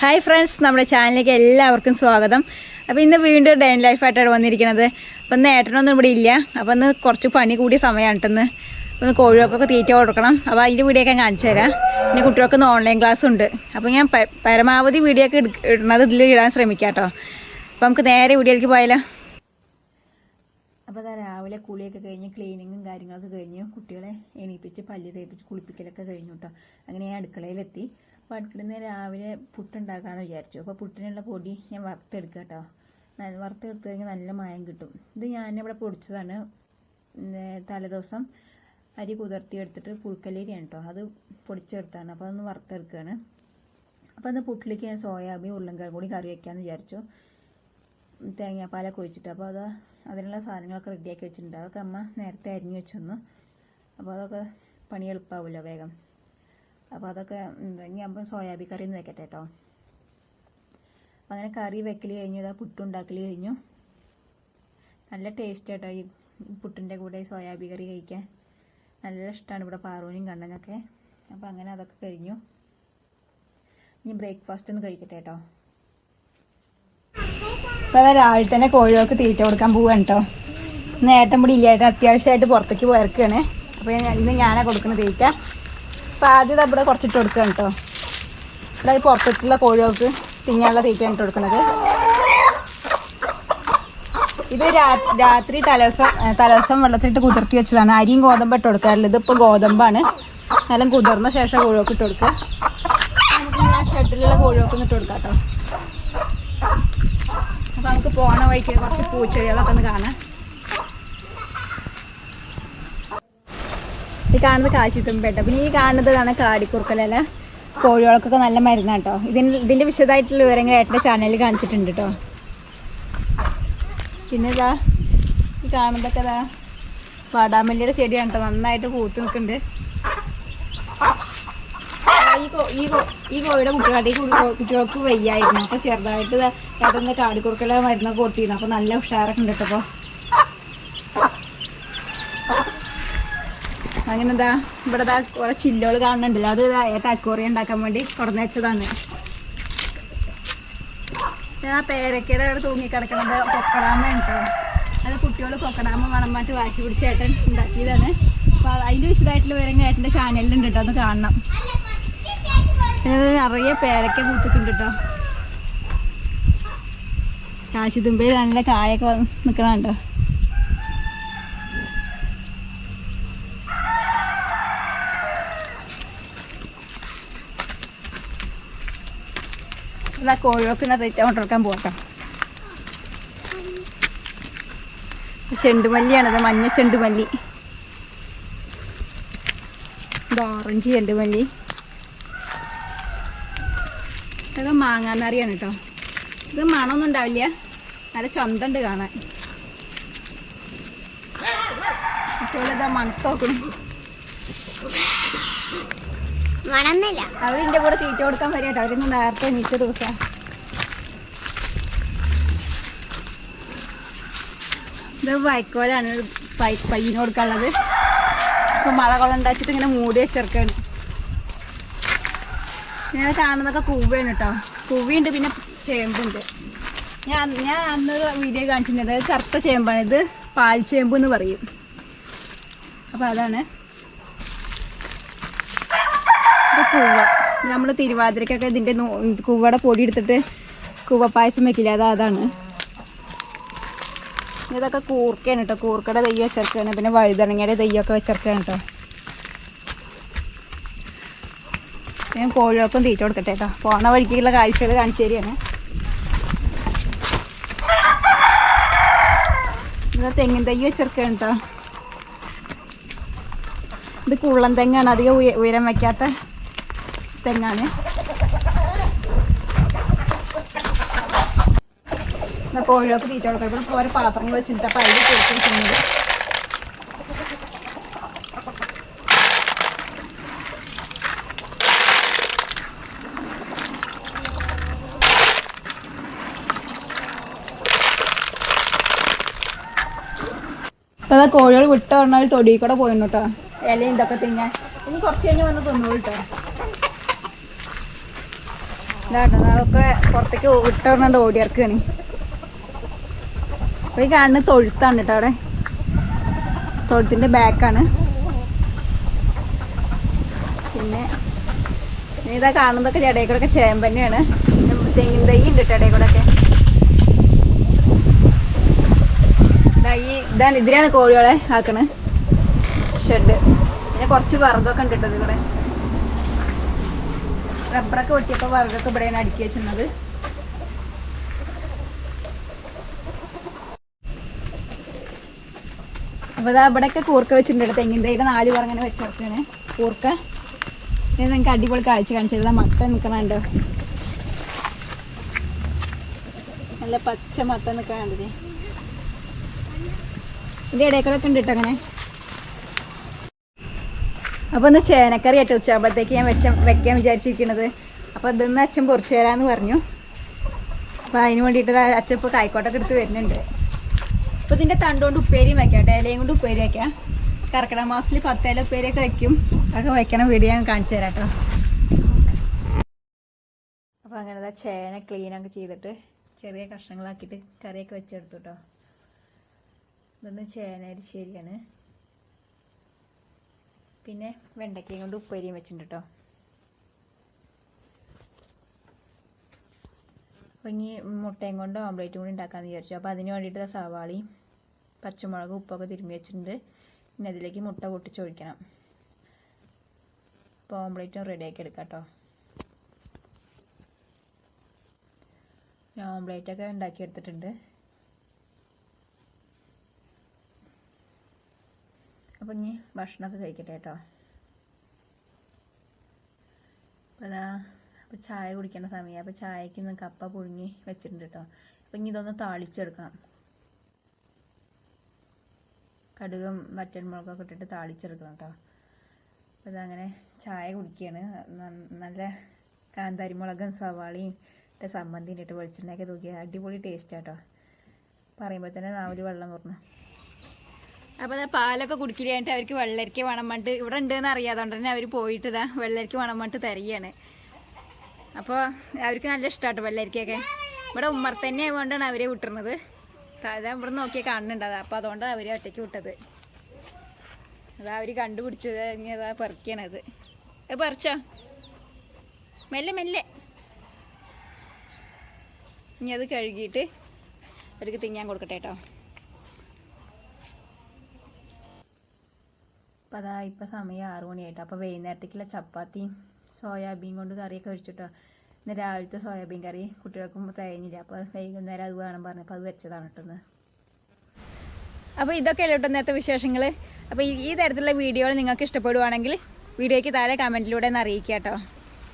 Hi friends നമ്മുടെ ചാനലിലേക്ക് എല്ലാവർക്കും സ്വാഗതം. അപ്പോൾ ഇന്ന് വീണ്ടും ഡേ ഇൻ ലൈഫായിട്ടാണ് വന്നിരിക്കുന്നത്. അപ്പം ഇന്ന് ഏട്ടനൊന്നും ഇവിടെ ഇല്ല. അപ്പം ഇന്ന് കുറച്ച് പണി കൂടിയ സമയമാണ് ഇന്ന്. ഇന്ന് കോഴികൾക്കൊക്കെ തീറ്റ കൊടുക്കണം. അപ്പോൾ അതിന്റെ വീഡിയോ ഞാൻ കാണിച്ചു തരാം. പിന്നെ കുട്ടികൾക്ക് ഓൺലൈൻ ക്ലാസ് ഉണ്ട്. അപ്പോൾ ഞാൻ പരമാവധി വീഡിയോ ഒക്കെ ഇടുന്നത് ഇതിൽ ഇടാൻ ശ്രമിക്കാം കേട്ടോ. അപ്പോൾ നമുക്ക് നേരെ വീഡിയോയിലേക്ക് പോയാലോ? അപ്പോൾ രാവിലെ കുളിയൊക്കെ കഴിഞ്ഞ് ക്ലീനിങ്ങും കാര്യങ്ങളൊക്കെ കഴിഞ്ഞു കുട്ടികളെ എണീപ്പിച്ച് പല്ല് തേപ്പിച്ച് കുളിപ്പിക്കലൊക്കെ കഴിഞ്ഞു കേട്ടോ. അങ്ങനെ ഞാൻ അടുക്കളയിലെത്തി. അപ്പോൾ രാവിലെ പുട്ടുണ്ടാക്കാമെന്ന് വിചാരിച്ചു. അപ്പോൾ പുട്ടിനുള്ള പൊടി ഞാൻ വറുത്തെടുക്കുക കേട്ടോ വറുത്തെടുത്ത് കഴിഞ്ഞാൽ നല്ല മായം കിട്ടും. ഇത് ഞാനിവിടെ പൊടിച്ചതാണ്. തലേദിവസം അരി കുതിർത്തി എടുത്തിട്ട് പുഴുക്കലേരിയാണ് കേട്ടോ അത് പൊടിച്ചെടുത്താണ്. അപ്പോൾ അതൊന്ന് വറുത്തെടുക്കുകയാണ് അപ്പോൾ അത് പുട്ടിലേക്ക് ഞാൻ സോയാബീൻ ഉരുളൻകിഴങ്ങ് കൂടി കറി വയ്ക്കാമെന്ന് വിചാരിച്ചു. തേങ്ങാപ്പാലൊക്കെ ഒഴിച്ചിട്ട്. അപ്പോൾ അത് അതിനുള്ള സാധനങ്ങളൊക്കെ റെഡിയാക്കി വെച്ചിട്ടുണ്ട്. അതൊക്കെ അമ്മ നേരത്തെ അരിഞ്ഞു വെച്ചെന്നു. അപ്പോൾ അതൊക്കെ പണി എളുപ്പമാവുമല്ലോ വേഗം. അപ്പോൾ അതൊക്കെ ഇനി അപ്പം സോയാബി കറി ഒന്ന് വെക്കട്ടെ കേട്ടോ അങ്ങനെ കറി വെക്കൽ കഴിഞ്ഞു ഇതാ പുട്ടുണ്ടാക്കൽ കഴിഞ്ഞു. നല്ല ടേസ്റ്റ് കേട്ടോ ഈ പുട്ടിന്റെ കൂടെ സോയാബി കറി കഴിക്കാൻ. നല്ല ഇഷ്ടമാണ് ഇവിടെ പാറൂനും കണ്ണനൊക്കെ. അപ്പം അങ്ങനെ അതൊക്കെ കഴിഞ്ഞു. ഇനി ബ്രേക്ക്ഫാസ്റ്റ് ഒന്ന് കഴിക്കട്ടെ കേട്ടോ അപ്പോൾ അതാ രാവിലെ തന്നെ കോഴികൾക്ക് തീറ്റ കൊടുക്കാൻ പോവാണ് കേട്ടോ നേട്ടം കൂടി ഇല്ലായിട്ട് അത്യാവശ്യമായിട്ട് പുറത്തേക്ക് പോയിരിക്കുകയാണ് അപ്പോൾ ഇന്ന് ഞാനാണ് കൊടുക്കുന്ന തീറ്റ. ആദ്യം ഇവിടെ കുറച്ചിട്ട് കൊടുക്കുകയാണ് കേട്ടോ ഇവിടെ ഈ പുറത്തുള്ള കോഴികൾക്ക് തിങ്ങാനുള്ള തീറ്റയാണ് ഇട്ട് കൊടുക്കുന്നത്. ഇത് രാത്രി തലേസം തലേസം വെള്ളത്തിലിട്ട് കുതിർത്തി വെച്ചതാണ്. അരിയും ഗോതമ്പ് ഇട്ട് കൊടുക്കാറില്ല ഇതിപ്പോൾ ഗോതമ്പാണ്. നല്ല കുതിർന്ന ശേഷം കോഴികൾക്ക് ഇട്ട് കൊടുക്കുക നമുക്ക് ഷെഡിലുള്ള കോഴികൾക്ക് ഇട്ട് കൊടുക്കാം കേട്ടോ അപ്പൊ നമുക്ക് പോണ വഴിക്ക് കുറച്ച് പൂച്ചെടികളൊക്കെ ഒന്ന് കാണാം. കാണുന്നത് കാശിത്തുമ്പേട്ട. പിന്നെ ഈ കാണുന്നതാണ് കാടിക്കുറുക്കലല്ല. കോഴികൾക്കൊക്കെ നല്ല മരുന്നാണ് കേട്ടോ ഇതിന് ഇതിന്റെ വിശദമായിട്ടുള്ള വിവരങ്ങൾ ഏട്ടന്റെ ചാനലിൽ കാണിച്ചിട്ടുണ്ട് കേട്ടോ പിന്നെ ഇതാ ഈ കാണുന്നതൊക്കെ ഇതാ വാടാമല്ലിയുടെ ചെടിയാണ് കേട്ടോ നന്നായിട്ട് പൂത്ത് നിൽക്കുന്നുണ്ട്. ഈ കോഴിയുടെ കുട്ടികളുടെ കുട്ടികൾക്ക് വയ്യായിരുന്നു. അപ്പൊ ചെറുതായിട്ട് ദാ ഏട്ടന്ന് കാടിക്കുറുക്കല മരുന്നൊക്കെ കൊടുത്തിരുന്നു. അപ്പൊ നല്ല ഉഷാറൊക്കെ ഉണ്ട് കേട്ടോ അങ്ങനെ എന്താ ഇവിടെ കുറെ ചില്ലുകൾ കാണുന്നുണ്ടല്ലോ. അത് ഏട്ട അക്കോറി ഉണ്ടാക്കാൻ വേണ്ടി തുറന്നു വെച്ചതാണ്. ഞാൻ പേരക്കയുടെ അവിടെ തൂങ്ങി കിടക്കുന്നത് കൊക്കടാമ കേട്ടോ അത് കുട്ടികൾ കൊക്കടാമ മണമാറ്റ് വാശി പിടിച്ച് ഏട്ടൻ ഉണ്ടാക്കിയതാണ്. അപ്പൊ അത് അതിന്റെ വിശദമായിട്ടുള്ള വിവരങ്ങൾ ഏട്ടന്റെ ചാനലിലുണ്ട് കേട്ടോ ഒന്ന് കാണണം. നിറയെ പേരക്ക പൂത്തിക്കുണ്ട് കേട്ടോ കാശിതുമ്പയിൽ നല്ല കായൊക്കെ വന്ന് നിക്കണുണ്ടോ ഇതാ കോഴികൾക്ക് ഇന്ന് കൊണ്ടിറക്കാൻ പോകട്ടോ ചെണ്ടുമല്ലിയാണത് മഞ്ഞ ചെണ്ടുമല്ലി ഓറഞ്ച് ചെണ്ടുമല്ലി ഇത് മാങ്ങാന്നറിയാണ് കേട്ടോ ഇത് മണമൊന്നും ഉണ്ടാവില്ല. നല്ല ചന്തണ്ട് കാണാൻ. അപ്പോൾ ഇതാ മണത്ത് നോക്കണം. മണന്നില്ല. അവരിന്റെ കൂടെ തീറ്റ കൊടുക്കാൻ വരിക കേട്ടോ അവരിന്ന് നേരത്തെ മിച്ച ദിവസം. ഇത് വൈക്കോലാണ് പയ്യന് കൊടുക്കാനുള്ളത്. ഇപ്പൊ മഴ ഇങ്ങനെ മൂടി വെച്ചിറക്കാണ് ഞാൻ കാണുന്നതൊക്കെ കൂവയാണ് കേട്ടോ കൂവിയുണ്ട് പിന്നെ ചേമ്പുണ്ട്. ഞാൻ ഞാൻ അന്ന് വീഡിയോ കാണിച്ചിട്ടുണ്ട്. കറുത്ത ചേമ്പാണ്. ഇത് പാൽ ചേമ്പ് എന്ന് പറയും. അപ്പൊ അതാണ് ഇത് കൂവ. നമ്മൾ തിരുവാതിരക്കൊക്കെ ഇതിന്റെ നൂ- കൂവയുടെ പൊടി എടുത്തിട്ട് കൂവ പായസം വെക്കില്ല? അത് അതാണ്. ഇതൊക്കെ കൂർക്കയാണ് കേട്ടോ കൂർക്കയുടെ തെയ്യം വെച്ചിറക്കാണ് പിന്നെ വഴുതണങ്ങയുടെ തെയ്യമൊക്കെ വെച്ചിറക്കാണ് കേട്ടോ ഞാൻ കോഴികൾക്കും തീറ്റ കൊടുക്കട്ടെ കേട്ടോ പോണ വഴിക്കുള്ള കാഴ്ചകൾ കാണിച്ചു തരികയാണ്. തെങ്ങിൻ തൈ വെച്ചിരിക്കുകയാണ് കേട്ടോ ഇത് കുള്ളൻ തെങ്ങാണ്. അധികം ഉയ- ഉയരം വയ്ക്കാത്ത തെങ്ങാണ്. കോഴികൾക്ക് തീറ്റ കൊടുക്കണം. ഇവിടെ ഓരോ പാത്രങ്ങൾ വെച്ചിട്ട് അപ്പൊ അതിൽ കൊടുത്തിരിക്കുന്നത് അപ്പൊ കോഴികൾ വിട്ട പറഞ്ഞാൽ തൊടിയിൽ കൂടെ പോയിരുന്നു കേട്ടോ ഇലയും ഇതൊക്കെ തിങ്ങാൻ ഇനി കുറച്ച് കഴിഞ്ഞ് വന്ന് തിന്നോളൂ കേട്ടോ ഇതാട്ടോ അതൊക്കെ പുറത്തേക്ക് വിട്ടറിഞ്ഞാണ്ട് ഓടി ഇറക്കുകയാണ് അപ്പൊ ഈ കാണുന്ന തൊഴുത്താണ് കേട്ടോ അവിടെ. തൊഴുത്തിന്റെ ബാക്കാണ് പിന്നെ ഇതാ കാണുന്നതൊക്കെ ഇടയിൽ കൂടെ ഒക്കെ ചേമ്പന്നെയാണ് തെങ്ങിൻ തൈ ഉണ്ട് കേട്ടോ ഇടയിൽ കൂടെ ഒക്കെ ഇതാണ് കോഴികളെ ആക്കണ്. ഷെഡ്. പിന്നെ കുറച്ച് വറുതൊക്കെ ഉണ്ട് കേട്ടോ ഇവിടെ റബ്ബറൊക്കെ വെട്ടിയപ്പോൾ വർഗൊക്കെ ഇവിടെയാണ് അടുക്കി വെച്ചിരുന്നത്. അപ്പോൾ ഇവിടെയൊക്കെ കൂർക്ക വെച്ചിട്ടുണ്ട് തെങ്ങിൻ തൈയുടെ നാല് പറ അങ്ങനെ വെച്ചിറക്കാണ് കൂർക്ക. ഇത് നിങ്ങൾക്ക് അടിപൊളി കാഴ്ച കാണിച്ചത് മത്ത നിൽക്കണുണ്ടോ നല്ല പച്ച മത്ത നിൽക്കണുണ്ടത് ഇത്? ഇടയ്ക്കൂടെ ഉണ്ട് കേട്ടോ അങ്ങനെ. അപ്പൊ ഒന്ന് ചേനക്കറി ആയിട്ട് ഉച്ചയാകുമ്പോഴത്തേക്ക് ഞാൻ വെച്ച വെക്കാൻ വിചാരിച്ചിരിക്കുന്നത്. അപ്പൊ ഇതൊന്ന് അച്ഛൻ പൊറിച്ചു തരാന്ന് പറഞ്ഞു. അപ്പൊ അതിന് വേണ്ടിട്ട് അച്ഛൻ ഇപ്പൊ കായ്ക്കോട്ടൊക്കെ എടുത്ത് വരുന്നുണ്ട്. അപ്പൊ ഇതിന്റെ തണ്ടുകൊണ്ട് ഉപ്പേരിയും വെക്കാം കേട്ടോ. ഇലയും കൊണ്ട് ഉപ്പേരി വെക്കാം. കർക്കിടക മാസത്തിൽ പത്തേല ഉപ്പേരിയൊക്കെ വെക്കും. അതൊക്കെ വെക്കണ വീഡിയോ ഞാൻ കാണിച്ചു തരാം കേട്ടോ. അപ്പൊ അങ്ങനെ ചേന ക്ലീൻ ഒക്കെ ചെയ്തിട്ട് ചെറിയ കഷ്ണങ്ങളാക്കിട്ട് കറിയൊക്കെ വെച്ചെടുത്തു കേട്ടോ. ഇതൊന്ന് ചേന അരിശ്ശേരിയാണ് പിന്നെ വെണ്ടയ്ക്കയും കൊണ്ട് ഉപ്പേരിയും വെച്ചിട്ടുണ്ട് കേട്ടോ അപ്പോൾ ഇനി മുട്ടയും കൊണ്ട് ഓംലേറ്റും കൂടി ഉണ്ടാക്കാമെന്ന് വിചാരിച്ചു. അപ്പോൾ അതിന് വേണ്ടിയിട്ട് സവാളയും പച്ചമുളകും ഉപ്പൊക്കെ തിരുമ്മി വെച്ചിട്ടുണ്ട്. പിന്നെ അതിലേക്ക് മുട്ട പൊട്ടിച്ചൊഴിക്കണം അപ്പോൾ ഓംലേറ്റും റെഡിയാക്കി എടുക്കാം കേട്ടോ ഞാൻ ഓംലേറ്റൊക്കെ ഉണ്ടാക്കി അപ്പം ഇനി ഭക്ഷണമൊക്കെ കഴിക്കട്ടെ കേട്ടോ. അപ്പം അതാ അപ്പോൾ ചായ കുടിക്കേണ്ട സമയം അപ്പോൾ ചായക്ക് ഇന്ന് കപ്പ പുഴുങ്ങി വെച്ചിട്ടുണ്ട് കേട്ടോ. അപ്പം ഇനി ഇതൊന്ന് താളിച്ചെടുക്കണം. കടുകും വറ്റൻമുളകൊക്കെ ഇട്ടിട്ട് താളിച്ചെടുക്കണം കേട്ടോ. അപ്പോൾ അതങ്ങനെ ചായ കുടിക്കുകയാണ് നല്ല കാന്താരിമുളകും സവാളയും ഇട്ട് സമ്മന്തി ഇട്ട് വെളിച്ചെണ്ണയൊക്കെ തൂക്കി അടിപൊളി ടേസ്റ്റ് കേട്ടോ. പറയുമ്പോൾ തന്നെ നാവിൽ വെള്ളം കുറഞ്ഞു അപ്പോൾ പാലൊക്കെ കുടിക്കില്ലായിട്ട് അവർക്ക് വെള്ളരിക്ക വേണം ഇവിടെ ഉണ്ടെന്ന് അറിയാതുകൊണ്ട് തന്നെ അവർ പോയിട്ട് ഇതാ വെള്ളരിക്ക വേണം തരികയാണ്. അപ്പോൾ അവർക്ക് നല്ല ഇഷ്ടമാട്ടോ വെള്ളരിക്കയൊക്കെ. ഇവിടെ ഉമ്മർ തന്നെ ആയതുകൊണ്ടാണ് അവരെ വിട്ടുന്നത്. അതാ ഇവിടെ നോക്കിയാൽ കാണുന്നുണ്ട് അതാ. അപ്പോൾ അതുകൊണ്ടാണ് അവരെ ഒറ്റയ്ക്ക് വിട്ടത്. അതാ അവർ കണ്ടുപിടിച്ചത് ഇനി അതാ പറിക്കണത് അത്. പറിച്ചോ? മെല്ലെ മെല്ലെ. ഇനി അത് കഴുകിയിട്ട് അവർക്ക് തിങ്ങാൻ കൊടുക്കട്ടെ കേട്ടോ. അപ്പോൾ അതാ ഇപ്പോൾ സമയം ആറു മണിയായിട്ടോ. അപ്പോൾ വൈകുന്നേരത്തേക്കുള്ള ചപ്പാത്തി സോയാബീൻ കൊണ്ട് കറിയൊക്കെ വെച്ചിട്ടോ ഇന്ന് രാവിലത്തെ സോയാബീൻ കറി കുട്ടികൾക്കും തികഞ്ഞില്ല അപ്പോൾ വൈകുന്നേരം അത് വേണം പറഞ്ഞപ്പോൾ അത് വെച്ചതാണ് കേട്ടോ അപ്പോൾ ഇതൊക്കെ കേട്ടോ ഇന്നത്തെ വിശേഷങ്ങൾ അപ്പോൾ ഈ തരത്തിലുള്ള വീഡിയോകൾ നിങ്ങൾക്ക് ഇഷ്ടപ്പെടുവാണെങ്കിൽ വീഡിയോയ്ക്ക് താഴെ കമന്റിലൂടെ ഒന്ന് അറിയിക്കുക കേട്ടോ.